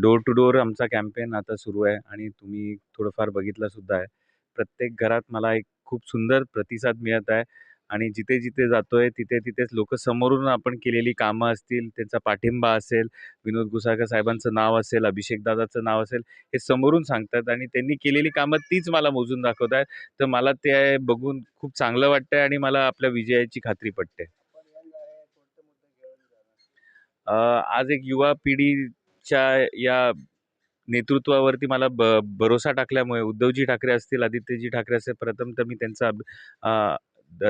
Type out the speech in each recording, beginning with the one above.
Door to door आमचा campaign आता सुरू आहे आणि तुम्ही थोडंफार बघितलं सुद्धा आहे. प्रत्येक घरात मला एक खूप सुंदर प्रतिसाद मिळत आहे. आणि जिथे जिथे जातोय तिथे तिथेच लोक समोरून आपण केलेली कामं असतील त्यांचा पाठिंबा असेल विनोद गुसाळकर साहेबांचं नाव असेल अभिषेक दादाचं नाव असेल हे समोरून सांगतात आणि त्यांनी केलेली कामं तीच मला मोजून दाखवत आहेत. तर मला ते बघून खूप चांगलं वाटतंय आणि मला आपल्या विजयाची खात्री पटते. आज एक युवा पिढीच्या या नेतृत्वावरती मला ब भरोसा टाकल्यामुळे उद्धवजी ठाकरे असतील आदित्यजी ठाकरे असेल प्रथम तर मी त्यांचा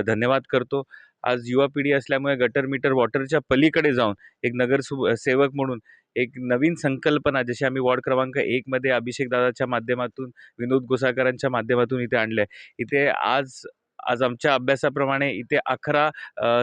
धन्यवाद करतो. आज युवा पिढी असल्यामुळे गटर मीटर वॉटरच्या पलीकडे जाऊन एक नगर सु सेवक म्हणून एक नवीन संकल्पना जशी आम्ही वॉर्ड क्रमांक एकमध्ये अभिषेक दादाच्या माध्यमातून विनोद गोसाकरांच्या माध्यमातून इथे आणलं आहे इथे आज आज आमच्या अभ्यासाप्रमाणे इथे अकरा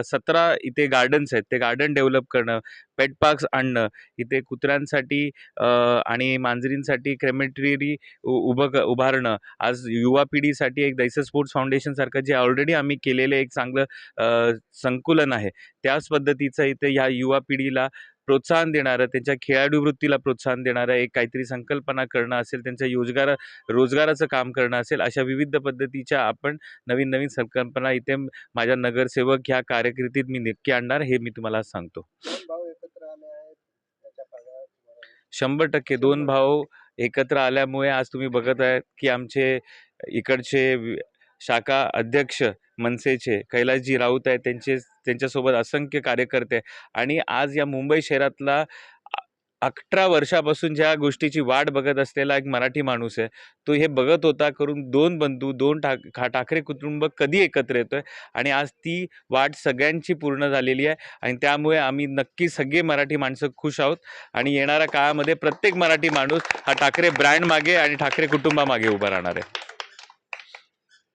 सतरा इथे गार्डन्स आहेत. ते गार्डन डेव्हलप करणं पेट पार्क्स आणणं इथे कुत्र्यांसाठी आणि मांजरींसाठी क्रेमेटरी उभं क उभारणं. आज युवा पिढीसाठी एक दैस स्पोर्ट्स फाउंडेशनसारखं जे ऑलरेडी आम्ही केलेलं एक चांगलं संकुलन आहे. त्याच पद्धतीचं इथे ह्या युवा पिढीला प्रोत्साहन देणारं त्यांच्या खेळाडू वृत्तीला प्रोत्साहन देणारं एक काहीतरी संकल्पना करणं असेल त्यांच्या योजगार रोजगाराचं काम करणं असेल अशा विविध पद्धतीच्या आपण नवीन नवीन संकल्पना इथे माझ्या नगरसेवक ह्या कार्यकिर्दीत मी नक्की आणणार हे मी तुम्हाला सांगतो. आहेत शंभर टक्के दोन भाऊ एकत्र आल्यामुळे आज तुम्ही बघत आहे की आमचे इकडचे शाखा अध्यक्ष मनसेचे कैलासजी राऊत आहेत त्यांचे त्यांच्यासोबत असंख्य कार्यकर्ते आणि आज या मुंबई शहरातला अठरा वर्षापासून ज्या गोष्टीची वाट बघत असलेला एक मराठी माणूस आहे तो हे बघत होता करून दोन बंधू दोन ठाक खा ठाकरे कुटुंब कधी एकत्र येतोय? आणि आज ती वाट सगळ्यांची पूर्ण झालेली आहे आणि त्यामुळे आम्ही नक्की सगळे मराठी माणसं खुश आहोत. आणि येणाऱ्या काळामध्ये प्रत्येक मराठी माणूस हा ठाकरे ब्रँड मागे आणि ठाकरे कुटुंबामागे उभा राहणार आहे.